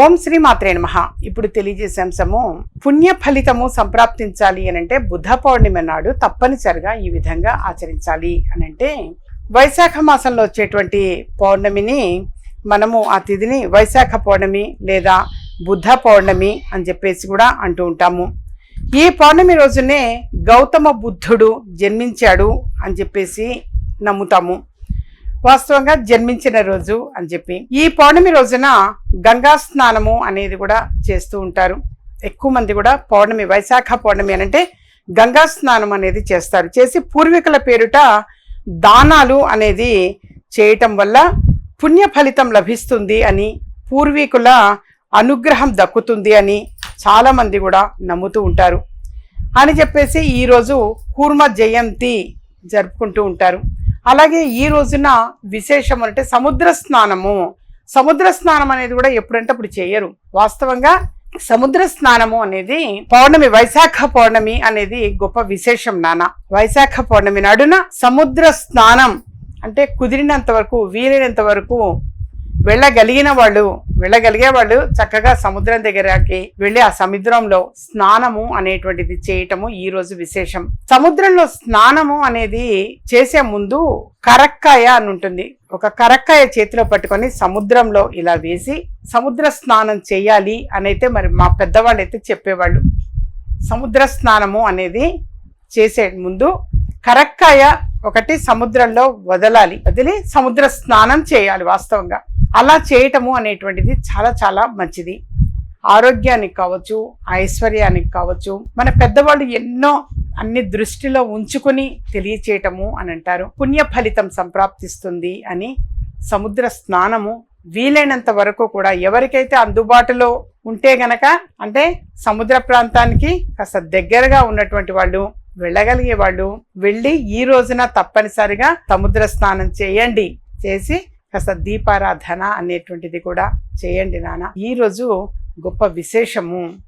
ఓం శ్రీ మాత్రే నమ. ఇప్పుడు తెలియజేసే అంశము పుణ్య ఫలితము సంప్రాప్తించాలి అని అంటే బుద్ధ పౌర్ణిమ నాడు తప్పనిసరిగా ఈ విధంగా ఆచరించాలి అని అంటే వైశాఖ మాసంలో వచ్చేటువంటి పౌర్ణమిని మనము ఆ తిథిని వైశాఖ పౌర్ణమి లేదా బుద్ధ పౌర్ణమి అని చెప్పేసి కూడా అంటూ ఉంటాము. ఈ పౌర్ణమి రోజునే గౌతమ బుద్ధుడు జన్మించాడు అని చెప్పేసి నమ్ముతాము. వాస్తవంగా జన్మించిన రోజు అని చెప్పి. ఈ పౌర్ణమి రోజున గంగా స్నానము అనేది కూడా చేస్తూ ఉంటారు. ఎక్కువ మంది కూడా పౌర్ణమి వైశాఖ పౌర్ణమి అంటే గంగా స్నానం అనేది చేస్తారు. చేసి పూర్వీకుల పేరుట దానాలు అనేది చేయటం వల్ల పుణ్య ఫలితం లభిస్తుంది అని పూర్వీకుల అనుగ్రహం దక్కుతుంది అని చాలామంది కూడా నమ్ముతూ ఉంటారు. అని చెప్పేసి ఈరోజు కూర్మ జయంతి జరుపుకుంటూ ఉంటారు. అలాగే ఈ రోజున విశేషం అంటే సముద్ర స్నానము. సముద్ర స్నానం అనేది కూడా ఎప్పుడంటే అప్పుడు చేయరు. వాస్తవంగా సముద్ర స్నానము అనేది పౌర్ణమి వైశాఖ పౌర్ణమి అనేది గొప్ప విశేషం నాన్న. వైశాఖ పౌర్ణమి నాడున సముద్ర స్నానం అంటే కుదిరినంత వరకు వీలైనంత వరకు వెళ్ళగలిగిన వాళ్ళు వెళ్ళగలిగే వాళ్ళు చక్కగా సముద్రం దగ్గరకి వెళ్ళి ఆ సముద్రంలో స్నానము అనేటువంటిది చేయటము ఈ రోజు విశేషం. సముద్రంలో స్నానము అనేది చేసే ముందు కరక్కాయ అని ఉంటుంది. ఒక కరక్కాయ చేతిలో పట్టుకొని సముద్రంలో ఇలా వేసి సముద్ర స్నానం చేయాలి అనైతే మరి మా పెద్దవాళ్ళు అయితే చెప్పేవాళ్ళు. సముద్ర స్నానము అనేది చేసే ముందు కరక్కాయ ఒకటి సముద్రంలో వదలాలి. వదిలి సముద్ర స్నానం చేయాలి వాస్తవంగా. అలా చేయటము అనేటువంటిది చాలా చాలా మంచిది. ఆరోగ్యానికి కావచ్చు ఐశ్వర్యానికి కావచ్చు మన పెద్దవాళ్ళు ఎన్నో అన్ని దృష్టిలో ఉంచుకుని తెలియచేయటము అని అంటారు. పుణ్య ఫలితం సంప్రాప్తిస్తుంది అని సముద్ర స్నానము వీలైనంత వరకు కూడా ఎవరికైతే అందుబాటులో ఉంటే గనక అంటే సముద్ర ప్రాంతానికి కాస్త దగ్గరగా ఉన్నటువంటి వాళ్ళు వెళ్ళగలిగే వాళ్ళు వెళ్ళి ఈ రోజున తప్పనిసరిగా సముద్ర స్నానం చేయండి. చేసి కాస్త దీపారాధన అనేటువంటిది కూడా చేయండి నాన్న. ఈరోజు గొప్ప విశేషము.